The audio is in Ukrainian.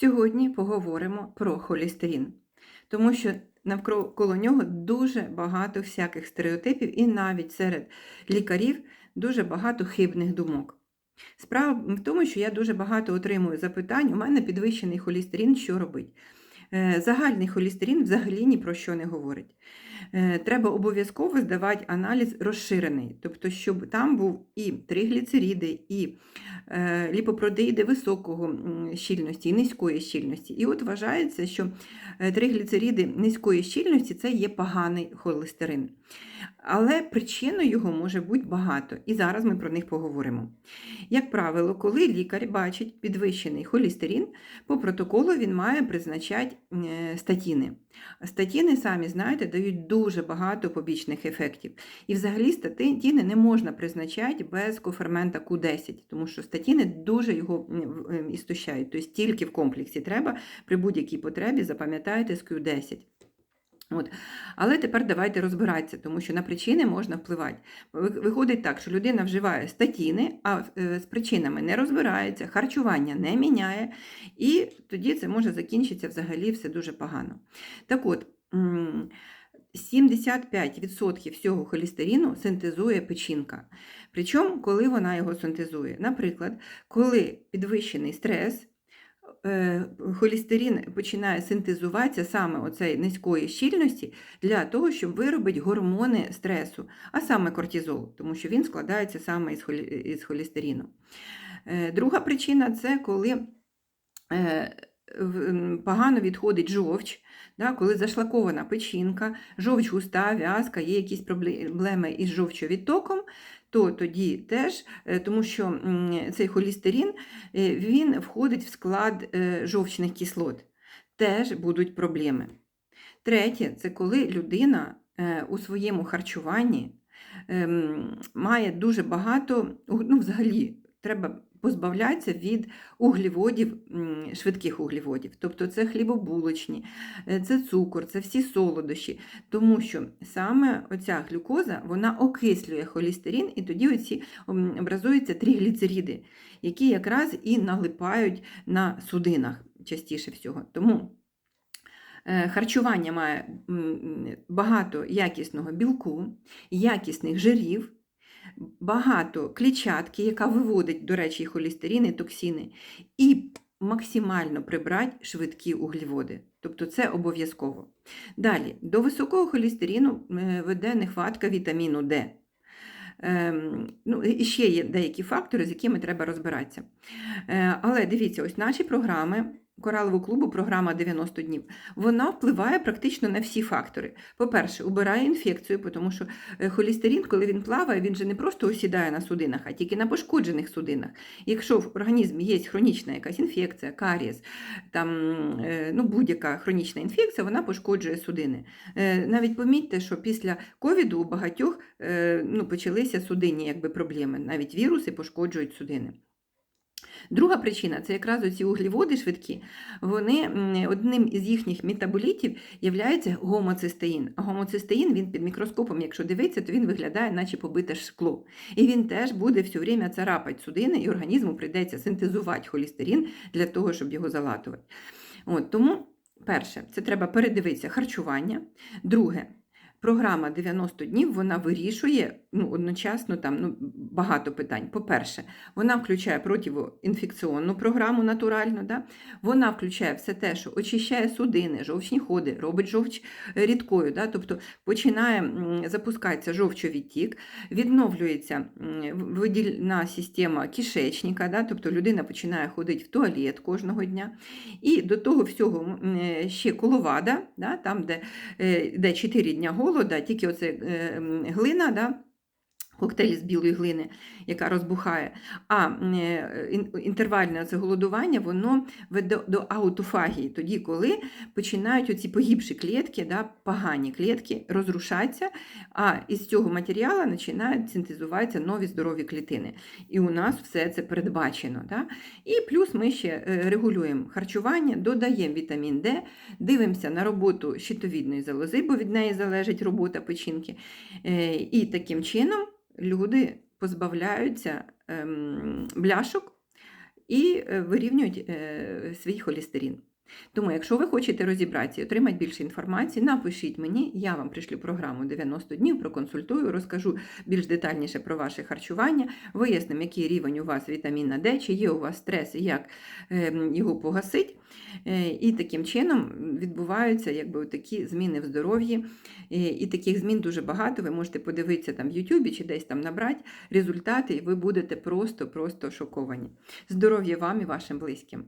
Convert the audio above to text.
Сьогодні поговоримо про холістерин, тому що навколо нього дуже багато всяких стереотипів, і навіть серед лікарів дуже багато хибних думок. Справа в тому, що я дуже багато отримую запитань, у мене підвищений холістерин, що робить? Е, Загальний холістерин взагалі ні про що не говорить. Е, Треба обов'язково здавати аналіз розширений, тобто, щоб там був і тригліцеріди, і е, ліпопротеїди високого щільності і низької щільності. І от вважається, що тригліцеріди низької щільності це є поганий холестерин. Але причиною його може бути багато, і зараз ми про них поговоримо. Як правило, коли лікар бачить підвищений холестерин, по протоколу він має призначати е, статіни. Статіни, самі знаєте, дають дуже багато побічних ефектів. І взагалі статіни не можна призначати без кофермента Q10, тому що статіни дуже його ем, істощають. Тобто тільки в комплексі треба при будь-якій потребі запам'ятайте з Q10. От. Але тепер давайте розбиратися, тому що на причини можна впливати. Виходить так, що людина вживає статіни, а е, з причинами не розбирається, харчування не міняє, і тоді це може закінчитися взагалі все дуже погано. Так от, 75% всього холестерину синтезує печінка. Причому, коли вона його синтезує? Наприклад, коли підвищений стрес, е, холестерин починає синтезуватися саме оцей низької щільності для того, щоб виробити гормони стресу, а саме кортизол, тому що він складається саме із, холі- із холестерину. Е, Друга причина це коли е, погано відходить жовч, да, коли зашлакована печінка, жовч густа, в'язка, є якісь проблеми із жовчовідтоком, то тоді теж, е, тому що цей холестерин е, він входить в склад е, жовчних кислот, теж будуть проблеми. Третє, це коли людина у своєму харчуванні ем, має дуже багато, ну, взагалі, треба позбавлятися від углеводів, швидких углеводів. Тобто це хлібобулочні, е, це цукор, це всі солодощі. Тому що саме оця глюкоза вона окислює холестерин, і тоді оці образуються трігліцериди, які якраз і налипають на судинах частіше всього. Тому Е, Харчування має багато якісного білку, якісних жирів, багато клітчатки, яка виводить, до речі, і токсини, і максимально прибрати швидкі углеводи. Тобто це обов'язково. Далі, до високого холестерину е, веде нехватка вітаміну Д. Ем, ну, і ще є деякі фактори, з якими треба розбиратися. Е, але дивіться, ось наші програми. Коралового клубу програма 90 днів. Вона впливає практично на всі фактори. По-перше, убирає інфекцію, тому що е, холестерин, коли він плаває, він же не просто осідає на судинах, а тільки на пошкоджених судинах. Якщо в організмі є хронічна якась інфекція, карієс, там, е, ну, будь-яка хронічна інфекція, вона пошкоджує судини. Е, Навіть помітьте, що після ковіду у багатьох ну, почалися судинні якби, проблеми. Навіть віруси пошкоджують судини. Друга причина це якраз оці углеводи швидкі. Вони одним із їхніх метаболітів є гомоцистеїн. Гомоцистеїн він під мікроскопом, якщо дивитися, то він виглядає, наче побите шкло. І він теж буде все время царапати судини, і організму прийдеться синтезувати холестерин для того, щоб його залатувати. От, тому, перше, це треба передивитися харчування. Друге, програма 90 днів вона вирішує ну, одночасно там, ну, багато питань. По-перше, вона включає противоінфекційну програму натуральну, да? вона включає все те, що очищає судини, жовчні ходи, робить жовч рідкою, да? тобто починає м, запускатися жовчовідтік, відновлюється видільна система кишечника, да? тобто людина починає ходити в туалет кожного дня. І до того всього е, ще коловада, да? там, де, е, де 4 дня голода, тільки оце е, глина. Да? Коктейль з білої глини, яка розбухає. А е, інтервальне це голодування, воно веде до аутофагії, тоді, коли починають оці погибші клітки, да, погані клітки розрушатися, а із цього матеріалу починають синтезуватися нові здорові клітини. І у нас все це передбачено. Да? І плюс ми ще е, регулюємо харчування, додаємо вітамін Д, дивимося на роботу щитовідної залози, бо від неї залежить робота печінки. Е, І таким чином люди позбавляються ем, бляшок і е, вирівнюють е, свій холестерин. Тому, якщо ви хочете розібратися і отримати більше інформації, напишіть мені, я вам пришлю програму 90 днів, проконсультую, розкажу більш детальніше про ваше харчування, вияснимо, який рівень у вас вітаміна Д, чи є у вас стрес і як ем, його погасить. Е, І таким чином відбуваються якби, такі зміни в здоров'ї. Е, І таких змін дуже багато. Ви можете подивитися там в Ютубі чи десь там набрати результати, і ви будете просто-просто шоковані. Здоров'я вам і вашим близьким!